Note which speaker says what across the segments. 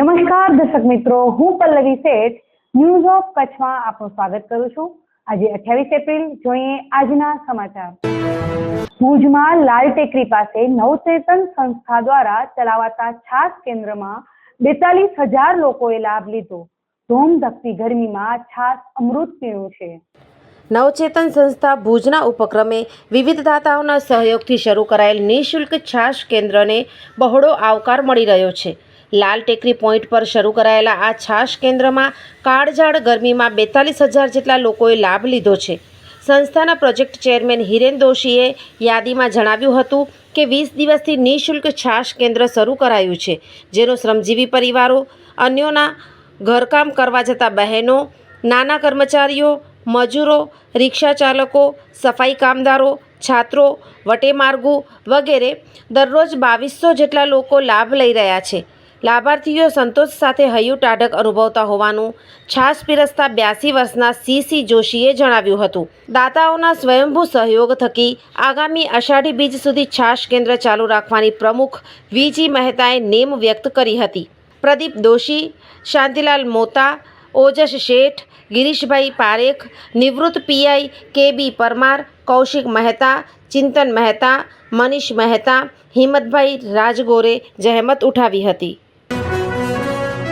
Speaker 1: દર્શક મિત્રો, હું પલ્લવી શેઠ ન્યૂઝ ઓફ કચ્છમાં આપનું સ્વાગત કરું છું. આજે અઠ્યાવીસ એપ્રિલ, જોઈએ આજના સમાચાર. ભુજમાં લાલ ટેકરી પાસે નવચેતન સંસ્થા દ્વારા ચલાવાતા છાસ કેન્દ્રમાં બેતાલીસ હજાર લોકોએ લાભ લીધો. ધોમધકતી ગરમીમાં છાસ અમૃત પીણું છે.
Speaker 2: નવચેતન સંસ્થા ભુજના ઉપક્રમે વિવિધ દાતાઓના સહયોગથી શરૂ કરાયેલ નિઃશુલ્ક છાશ કેન્દ્રને બહોળો આવકાર મળી રહ્યો છે. લાલ ટેકરી પોઈન્ટ પર શરૂ કરાયેલા આ છાશ કેન્દ્રમાં કાળઝાળ ગરમીમાં બેતાલીસ હજાર જેટલા લોકોએ લાભ લીધો છે. સંસ્થાના પ્રોજેક્ટ ચેરમેન હિરેન દોશીએ યાદીમાં જણાવ્યું હતું કે વીસ દિવસથી નિઃશુલ્ક છાશ કેન્દ્ર શરૂ કરાયું છે, જેનો શ્રમજીવી પરિવારો, અન્યોના ઘરકામ કરવા જતા બહેનો, નાના કર્મચારીઓ, મજૂરો, રિક્ષા ચાલકો, સફાઈ કામદારો, છાત્રો, વટેમાર્ગુ વગેરે દરરોજ બાવીસો જેટલા લોકો લાભ લઈ રહ્યા છે. લાભાર્થીઓ સંતોષ સાથે હૈયું ટાઢક અનુભવતા હોવાનું છાશ પીરસતા બ્યાસી વર્ષના સીસી જોશીએ જણાવ્યું હતું. દાતાઓના સ્વયંભૂ સહયોગ થકી આગામી અષાઢી બીજ સુધી છાશ કેન્દ્ર ચાલુ રાખવાની પ્રમુખ વીજી મહેતાએ નેમ વ્યક્ત કરી હતી. પ્રદીપ દોશી, શાંતિલાલ મોતા, ઓજસ શેઠ, ગિરીશભાઈ પારેખ, નિવૃત્ત પીઆઈ કે બી પરમાર, કૌશિક મહેતા, ચિંતન મહેતા, મનીષ મહેતા, હિંમતભાઈ રાજગોરે જહેમત ઉઠાવી હતી.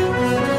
Speaker 1: Thank you.